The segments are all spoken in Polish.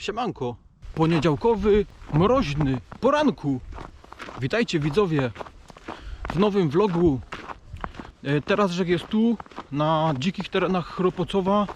Siemanko. Poniedziałkowy, mroźny poranku. Witajcie widzowie w nowym vlogu. E, Teraz rzek jest tu, na dzikich terenach Chropocowa,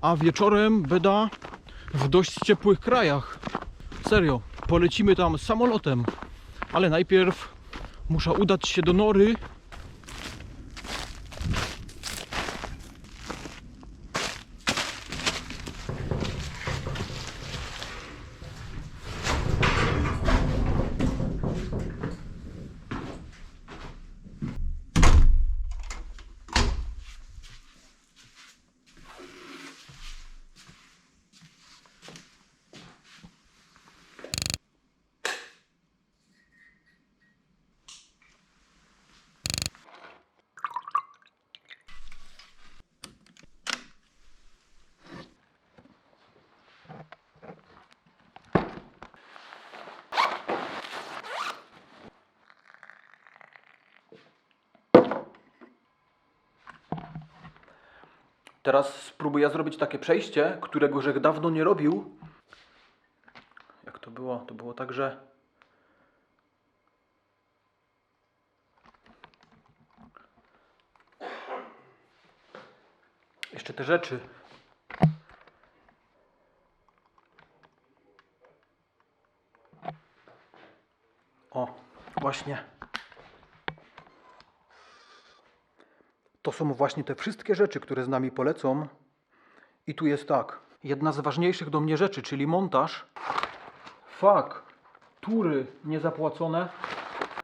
a wieczorem beda w dość ciepłych krajach. Serio, polecimy tam samolotem, ale najpierw muszę udać się do Nory. Teraz spróbuję zrobić takie przejście, którego Rzech dawno nie robił. Jak to było? To było tak, że jeszcze te rzeczy. O, właśnie. To są właśnie te wszystkie rzeczy, które z nami polecą. I tu jest tak. Jedna z ważniejszych do mnie rzeczy, czyli montaż. Fak. Tury niezapłacone.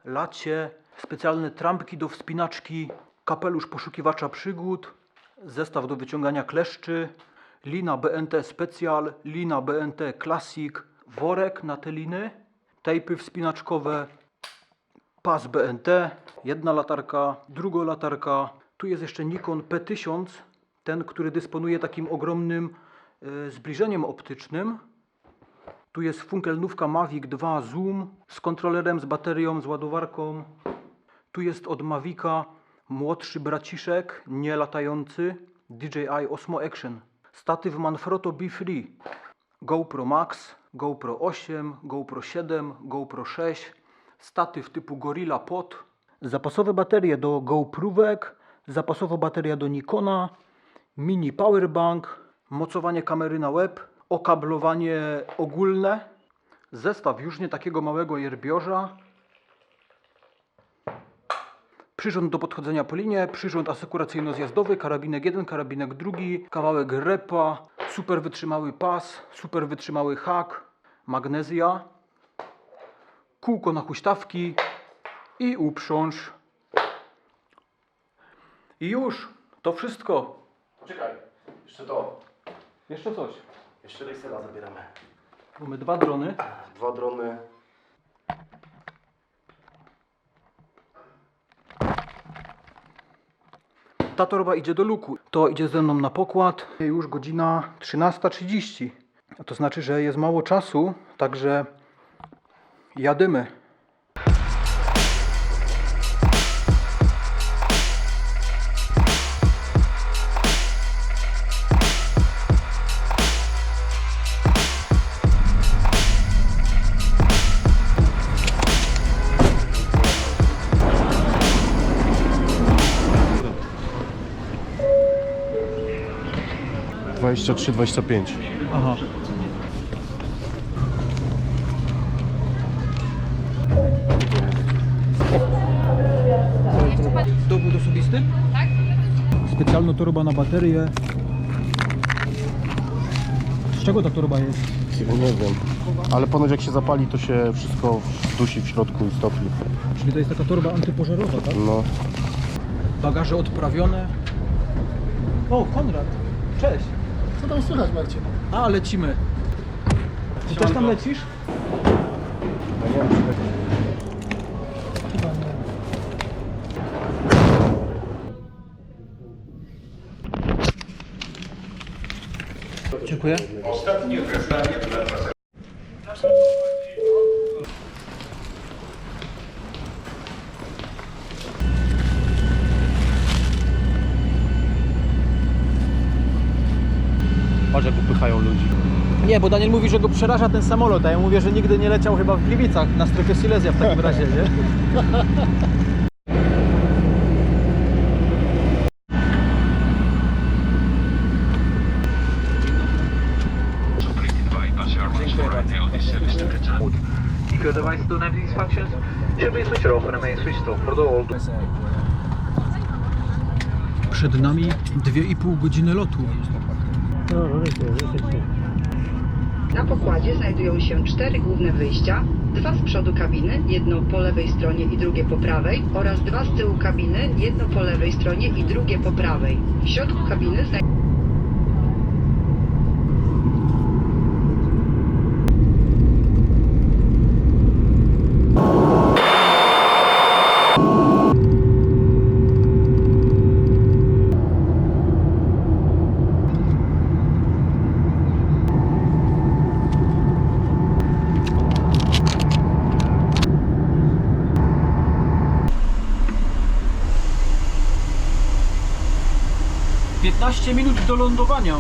Lacie. Specjalne trampki do wspinaczki. Kapelusz poszukiwacza przygód. Zestaw do wyciągania kleszczy. Lina BNT Special. Lina BNT Classic. Worek na te liny. Tejpy wspinaczkowe pas BNT, jedna latarka, druga latarka. Tu jest jeszcze Nikon P1000, ten, który dysponuje takim ogromnym e, zbliżeniem optycznym. Tu jest funkelnówka Mavic 2 Zoom z kontrolerem, z baterią, z ładowarką. Tu jest od Mavica młodszy braciszek, nie latający, DJI Osmo Action. Statyw Manfrotto B3, GoPro Max, GoPro 8, GoPro 7, GoPro 6, statyw typu Gorilla Pod, zapasowe baterie do GoPrówek, zapasowa bateria do Nikona, mini powerbank, mocowanie kamery na web, okablowanie ogólne, zestaw już nie takiego małego jerbiorza, Przyrząd do podchodzenia po linie, przyrząd asekuracyjno-zjazdowy, karabinek jeden, karabinek drugi, kawałek repa, super wytrzymały pas, super wytrzymały hak, magnezja, kółko na huśtawki i uprząż. I już, to wszystko. Czekaj, jeszcze to. Jeszcze coś. Jeszcze Rexela zabieramy. Mamy dwa drony. Dwa drony. Ta torba idzie do luku. To idzie ze mną na pokład. Już godzina 13.30. A to znaczy, że jest mało czasu, także jadymy. Dwadzieścia trzy, dwadzieścia pięć. Aha. Dowód osobisty? Tak. Specjalna torba na baterię. Z czego ta torba jest? Ja nie wiem. Ale ponoć jak się zapali, to się wszystko dusi w środku i stopi. Czyli to jest taka torba antypożarowa, tak? No. Bagaże odprawione. O, Konrad. Cześć. Co tam słychać, Marcin? A, lecimy. Ty też tam lecisz? Ja nie wiem, czy tak... Dziękuję. Patrz jak upychają ludzi. Nie, bo Daniel mówi, że go przeraża ten samolot, a ja mówię, że nigdy nie leciał chyba w Gliwicach na strefie Silesia w takim razie, nie? If your device don't have these functions, should be switched off and remain switched off for the whole Przed nami 2,5 godziny lotu. Na pokładzie znajdują się cztery główne wyjścia, dwa z przodu kabiny, jedno po lewej stronie i drugie po prawej oraz dwa z tyłu kabiny, jedno po lewej stronie i drugie po prawej. W środku kabiny znajdują do lądowania.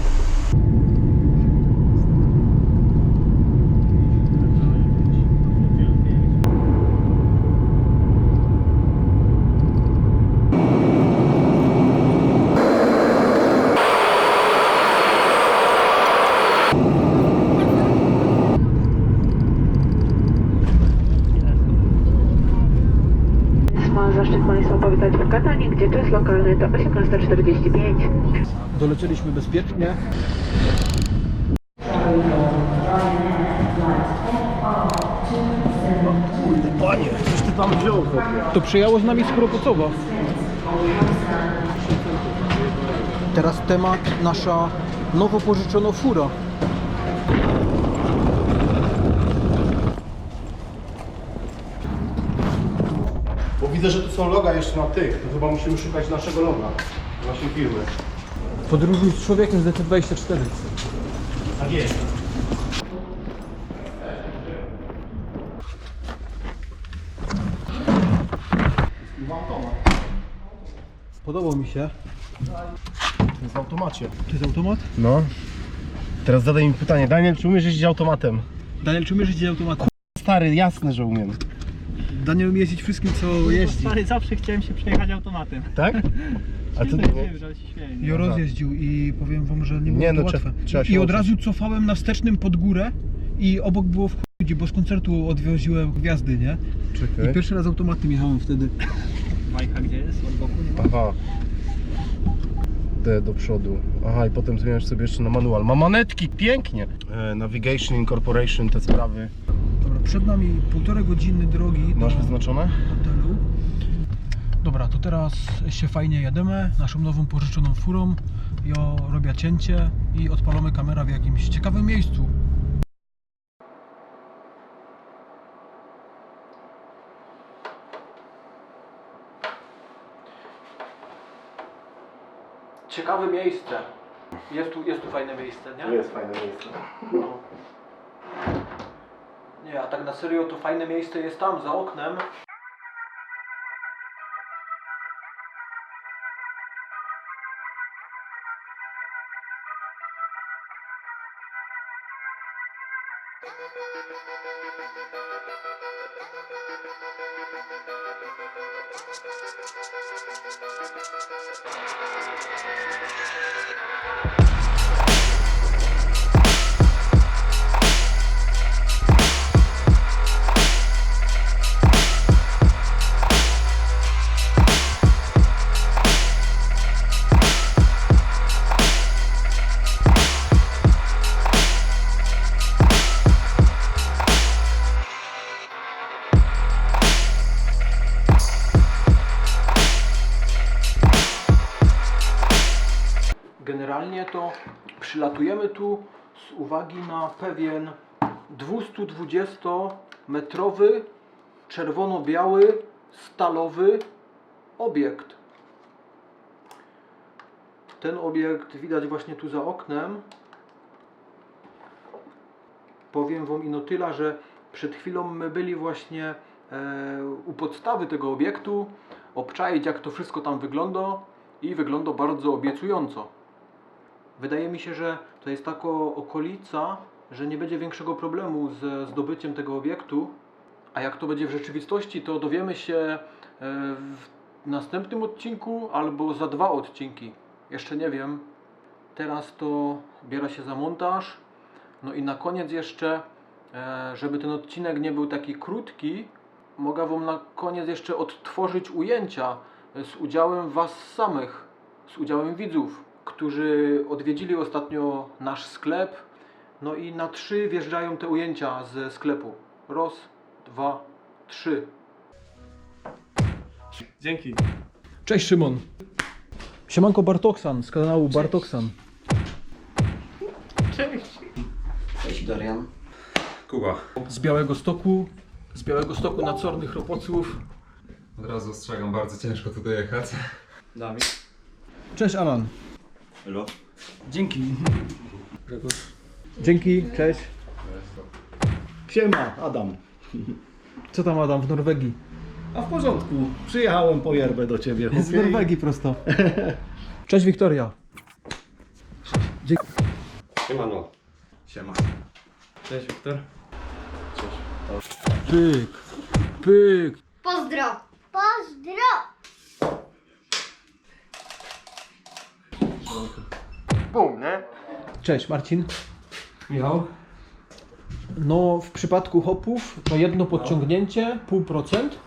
Mam zaszczyt Państwa powitać w Katanie, gdzie czas lokalny to 18.45. Dolecieliśmy bezpiecznie. Panie, coś ty tam wziął. To przyjało z nami z Krokocowa. Teraz temat nasza nowo pożyczona fura. Bo widzę, że tu są loga jeszcze na tych. To chyba musimy szukać naszego loga. Naszej firmy. Podróżuj z człowiekiem z DC24. Tak jest. Podobał mi się. To jest w automacie. To jest automat? No. Teraz zadaj mi pytanie. Daniel, czy umiesz jeździć automatem? Daniel, czy umiesz jeździć automatem? Stary, jasne, że umiem. Daniel umie jeździć wszystkim, co jeździ. Stary, zawsze chciałem się przejechać automatem. Tak? A ty? Jo rozjeździł i powiem wam, że nie było Nie, to no, łatwe. trzeba- się I od uczyć. razu cofałem na wstecznym pod górę i obok było w chuj ludzi, bo z koncertu odwoziłem gwiazdy, nie? Czekaj. I pierwszy raz automatem jechałem wtedy. Bajka gdzie jest? Od boku nie ma? Aha. D do przodu. Aha, i potem zmieniasz sobie jeszcze na manual. Ma manetki, pięknie. E, navigation, incorporation, te sprawy. Dobra, przed nami półtorej godziny drogi do Masz wyznaczone? Dobra, to teraz się fajnie jademy naszą nową pożyczoną furą. Jo robię cięcie i odpalamy kamera w jakimś ciekawym miejscu. Ciekawe miejsce. Jest tu, jest tu fajne miejsce, nie? Jest fajne miejsce. Nie, a tak na serio to fajne miejsce jest tam, za oknem. Thank you. Generalnie to przylatujemy tu z uwagi na pewien 220-metrowy, czerwono-biały, stalowy obiekt. Ten obiekt widać właśnie tu za oknem. Powiem Wam ino tyle, że przed chwilą my byli właśnie e, u podstawy tego obiektu, obczaić jak to wszystko tam wygląda i wygląda bardzo obiecująco. Wydaje mi się, że to jest taka okolica, że nie będzie większego problemu ze zdobyciem tego obiektu, a jak to będzie w rzeczywistości, to dowiemy się e, w następnym odcinku albo za dwa odcinki. Jeszcze nie wiem. Teraz to biera się za montaż. No i na koniec jeszcze, e, żeby ten odcinek nie był taki krótki, mogę Wam na koniec jeszcze odtworzyć ujęcia e, z udziałem Was samych, z udziałem widzów, którzy odwiedzili ostatnio nasz sklep. No i na trzy wjeżdżają te ujęcia ze sklepu. Raz, dwa, trzy. Dzięki. Cześć Szymon. Siemanko Bartoksan z kanału Bartoksan. Kuba. Z Białego Stoku, z Białego Stoku na Cornych Ropoców. Od razu ostrzegam, bardzo ciężko tutaj jechać. Dawid. Cześć Alan. Hello. Dzięki. Dzięki, cześć. Siema, Adam. Co tam Adam w Norwegii? A w porządku, przyjechałem po yerbę do ciebie. Z? Norwegii prosto. Cześć Wiktoria. Siemano. Siema. Cześć Wiktor. Pyk, pyk. Pozdro! Pozdro! Cześć Marcin. Michał. No w przypadku hopów to jedno podciągnięcie, pół procent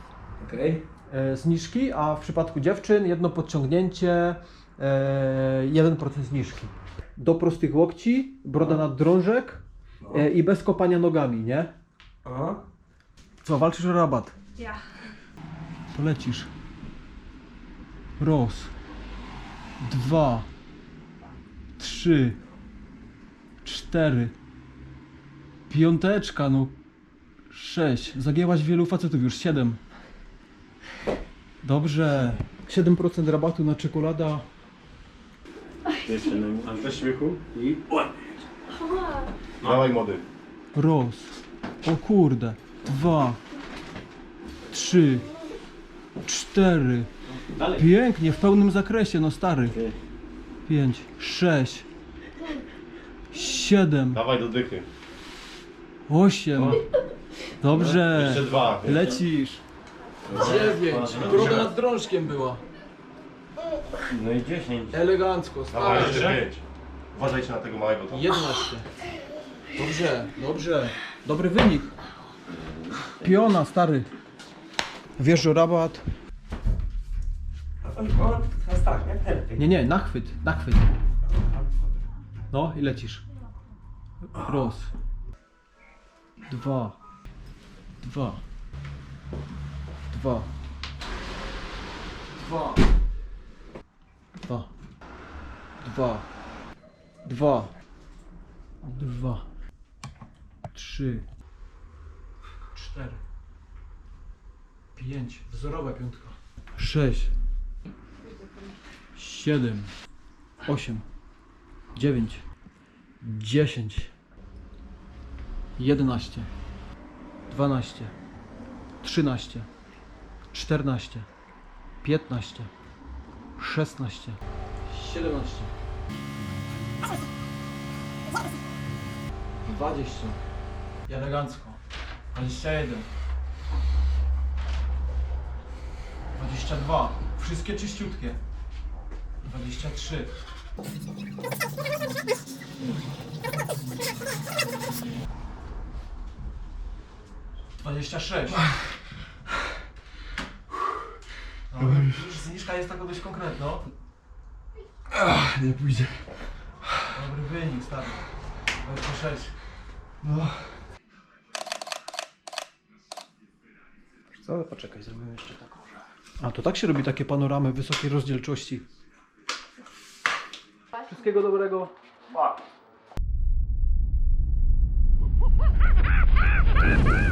Okej. e, zniżki, a w przypadku dziewczyn jedno podciągnięcie, e, 1% zniżki. Do prostych łokci, broda nad drążek e, i bez kopania nogami, nie? Aha. Co, walczysz o rabat? Ja. To lecisz. Raz. Dwa. Trzy. Cztery. Piąteczka, no. Sześć. Zagięłaś wielu facetów już. Siedem. Dobrze. 7% rabatu na czekolada. A bez śmiechu i... Dawaj mody. Raz. O kurde. Dwa. Trzy. Cztery. Pięknie, w pełnym zakresie, no stary. Pięć. Sześć. Siedem. Dawaj do dychy. Osiem. Dobrze. Jeszcze dwa. Lecisz. Dziewięć. Broda nad drążkiem była. No i 10. Elegancko, Dawaj stary. jeszcze 5. Uważajcie na tego małego tam. 11. Dobrze, dobrze. Dobry wynik. Piona, stary. Wjeżdża rabat. Nie, nie, nachwyt, nachwyt. No i lecisz. Raz. Dwa. Dwa. Dwa. Dwa. Dwa. Dwa. Dwa. Dwa. Trzy. Cztery. Pięć. Wzorowa piątka. Sześć. Siedem. Osiem. Dziewięć. Dziesięć. 11, 12, 13, 14, 15, 16, 17, 20, elegancko, 21, 22, wszystkie czyściutkie, 23, 24, sześć. No, już zniżka jest taka dość konkretna. Nie pójdzie. Dobry wynik, stary. 26. Co? Poczekaj, zrobimy jeszcze taką. A to tak się robi takie panoramy wysokiej rozdzielczości. Wszystkiego dobrego. Śpi,